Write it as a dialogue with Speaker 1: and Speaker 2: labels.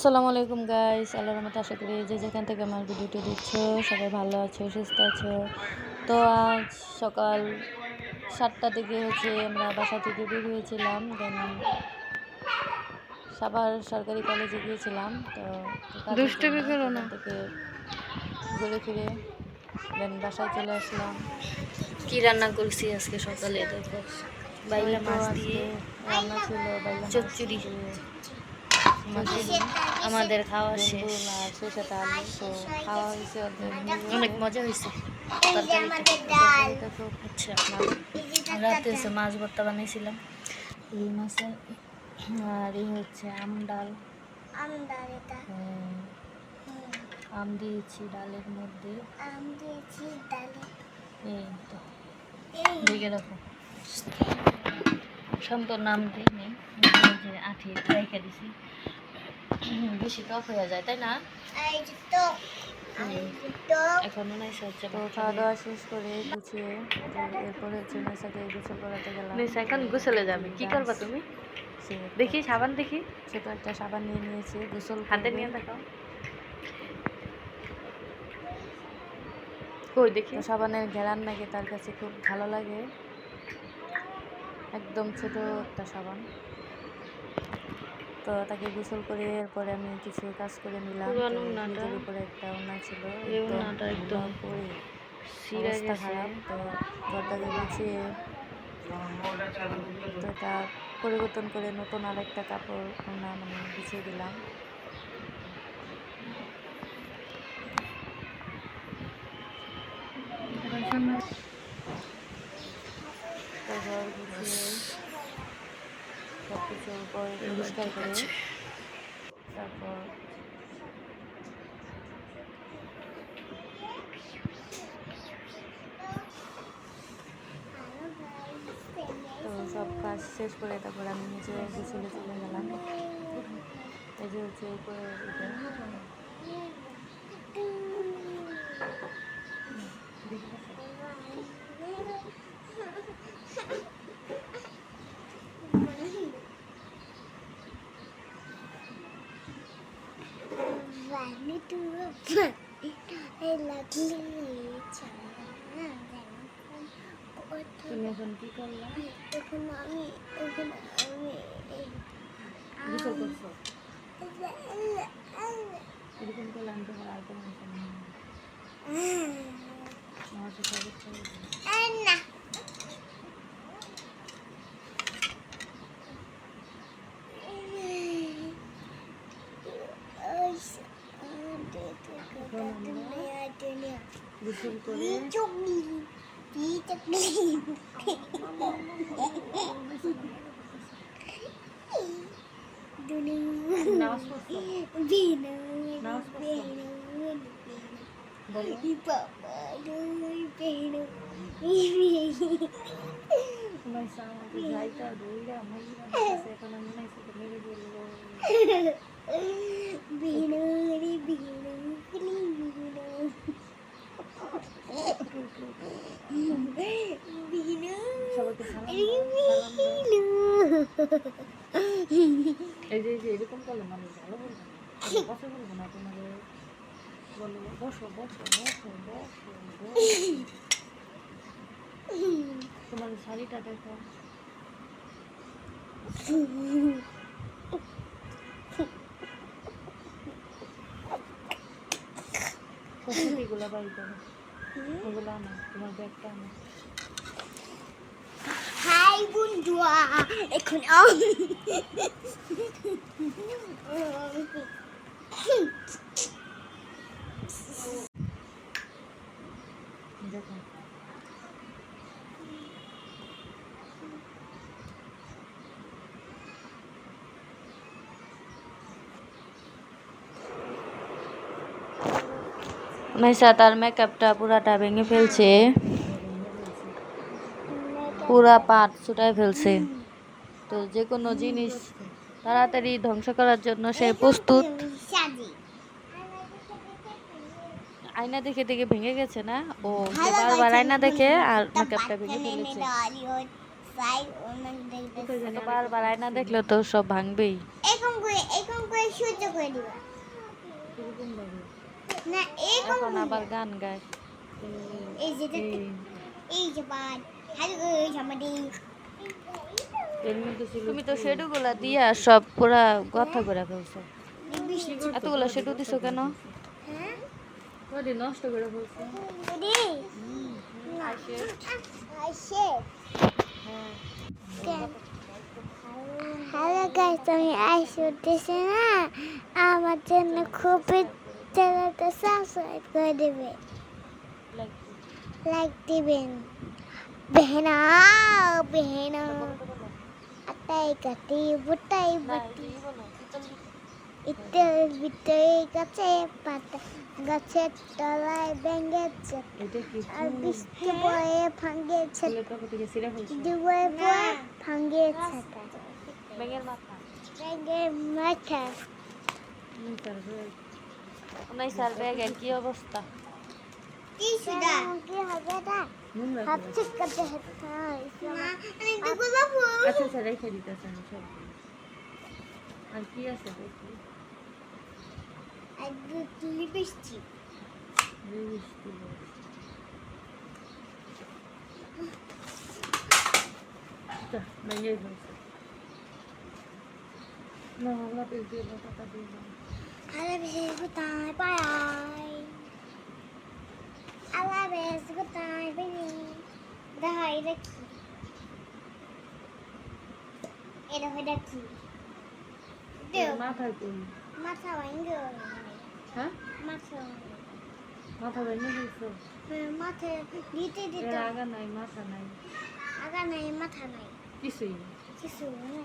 Speaker 1: আসসালামু আলাইকুম গাইস আল্লাহর রহমতে আশা করি যে যেখান থেকে আমার ভিডিওটি দেখছ সবাই ভালো আছো সুস্থ আছো। তো আজ সকাল সাতটা থেকে হচ্ছে আমরা বাসা থেকে বের হয়েছিলাম দেন সাভার সরকারি কলেজে গিয়েছিলাম। তো কাজের
Speaker 2: দুষ্টুমি করো না।
Speaker 1: থেকে ঘুরে ফিরে দেন বাসায় চলে আসলাম।
Speaker 2: কি রান্না করছি আজকে সকালে? দেখো বাইলা মাছ দিয়ে
Speaker 1: রান্না ছিল বাইলা
Speaker 2: চচ্চড়ি। আমাদের খাওয়া শেষ।
Speaker 1: খাওয়া হয়েছে।
Speaker 2: অনেক মজা হয়েছে রাতে হচ্ছে মাছ ভর্তা বানিয়েছিলাম এই মাছের
Speaker 1: আর এই হচ্ছে আম ডাল।
Speaker 3: এটা।
Speaker 1: হ্যাঁ, আম দিয়েছি ডালের মধ্যে।
Speaker 3: আম দিয়েছি ডালে।
Speaker 1: এই তো।
Speaker 2: ঢেকে রাখো সম্পূর্ণ নাম দিই নেই আঠি রেখে দিছি। বেশি টক হয়ে যায় তাই না? এখন হচ্ছে
Speaker 1: খাওয়া দাওয়া শেষ করে গুছিয়ে তো এরপরে হচ্ছে মেসাকে গোসল করাতে গেলাম।
Speaker 2: এখন গোসলে যাবে। কি করবা তুমি?
Speaker 1: সে
Speaker 2: দেখি সাবান দেখি।
Speaker 1: ছোট একটা সাবান নিয়ে নিয়েছে গোসল
Speaker 2: হাতে নিয়ে দেখাও কই দেখি?
Speaker 1: সাবানের ঘেরান নাকি তার কাছে খুব ভালো লাগে। একদম ছোট একটা সাবান। তো তাকে গোসল করে এরপরে আমি কিছু কাজ করে নিলাম। তো উপরে একটা ওড়না ছিল।
Speaker 2: একদম
Speaker 1: অবস্থা খারাপ। তো ঘরটাকে গুছিয়ে তো এটা পরিবর্তন করে নতুন আরেকটা কাপড় ওড়না মানে গুছিয়ে দিলাম। তো ঘর গুছিয়ে কিছু উপর পরিষ্কার করে তারপর তো সব কাজ শেষ করে তারপর আমি নিচে গোসলে চলে গেলাম। এই যে হচ্ছে উপরে এটা।
Speaker 3: Vale,
Speaker 1: তুমি এখন কি করলাম
Speaker 3: এখন আমি এখন আমি এই
Speaker 1: করছ এরকম করলে আমি তোমার আমার তো সব ইচ্ছা হয়েছে।
Speaker 3: না
Speaker 1: গোসল করে যাইতা দৌড়া মহিলা আছে এখন আমি মনে মেরে বলল এই যে এই যে, এরকম করলে মানুষ ভালো বলবে বসে বলব না তোমাদের। বলো, বসো বসো বসো বসো তোমার শাড়িটা দেখো। এগুলো বাড়ি করো ওগুলো আনো, তোমার ব্যাগটা আনো।
Speaker 3: এখন
Speaker 1: মেসা তার মেকআপটা পুরাটা ভেঙে ফেলছে পুরা পাট ছুটায় ফেলছে। তো যে কোনো জিনিস তাড়াতাড়ি ধ্বংস করার জন্য সে প্রস্তুত। আয়না দেখে দেখে ভেঙে গেছে না? ও সে বারবার আয়না দেখে আর মেকআপটা ভেঙে ফেলেছে। তো বারবার আয়না দেখলে তো সব ভাঙবেই।
Speaker 3: এরকম করে এরকম করে সহ্য করে করে দিবা। না এরকম
Speaker 1: এখন আবার গান গায়।
Speaker 3: এই যে
Speaker 2: এই।
Speaker 3: যে
Speaker 1: তুমি তো শেডুগুলা দিয়া সব পুরা কথা করে ফেলছো। এতগুলা শেডু দিছো কেন?
Speaker 3: হ্যাঁ?
Speaker 2: নষ্ট করে ফেলছে।
Speaker 3: হ্যালো গাইস আমি আইস উঠতেছি না। আমার জন্য খুবই চ্যানেলটা সাবস্ক্রাইব করে দেবে। লাইক দিবেন। বেহনা বেহনা আটাই কাটি বুটাই বুটি ইটের ভিতরে গাছে পাতা গাছের তলায় ভেঙেছে আর বৃষ্টি পরে ভাঙেছে দুবার পর ভাঙেছে
Speaker 1: ব্যাঙের মাথা নাই স্যার ব্যাগের কি অবস্থা
Speaker 3: কি সুদা কি হবে না
Speaker 2: নুন
Speaker 3: ঠিক করতে হবে না আমি দেখব বাবু
Speaker 2: আচ্ছা আচ্ছা রেখে দিতেছে আমি সব আর কি আছে দেখি
Speaker 3: আর তুই বৃষ্টি
Speaker 2: মিষ্টি রয়েছে। যা, ভেঙে না, আমরা পেয়ে দিয়ে দিয়ে
Speaker 3: কোথায় বেশ কোথায় পেনি দেখা এটা কি এটা এটা কি
Speaker 2: কই?
Speaker 3: মাথা ভাঙ্গে
Speaker 2: হ্যাঁ?
Speaker 3: মাথা
Speaker 2: মাথা ভেঙে ফেলছো?
Speaker 3: মাথা দিতে দিতে
Speaker 2: আগা নাই, মাথা নাই।
Speaker 3: আগা নাই মাথা নাই
Speaker 2: কিছুই না।
Speaker 3: কিছু নাই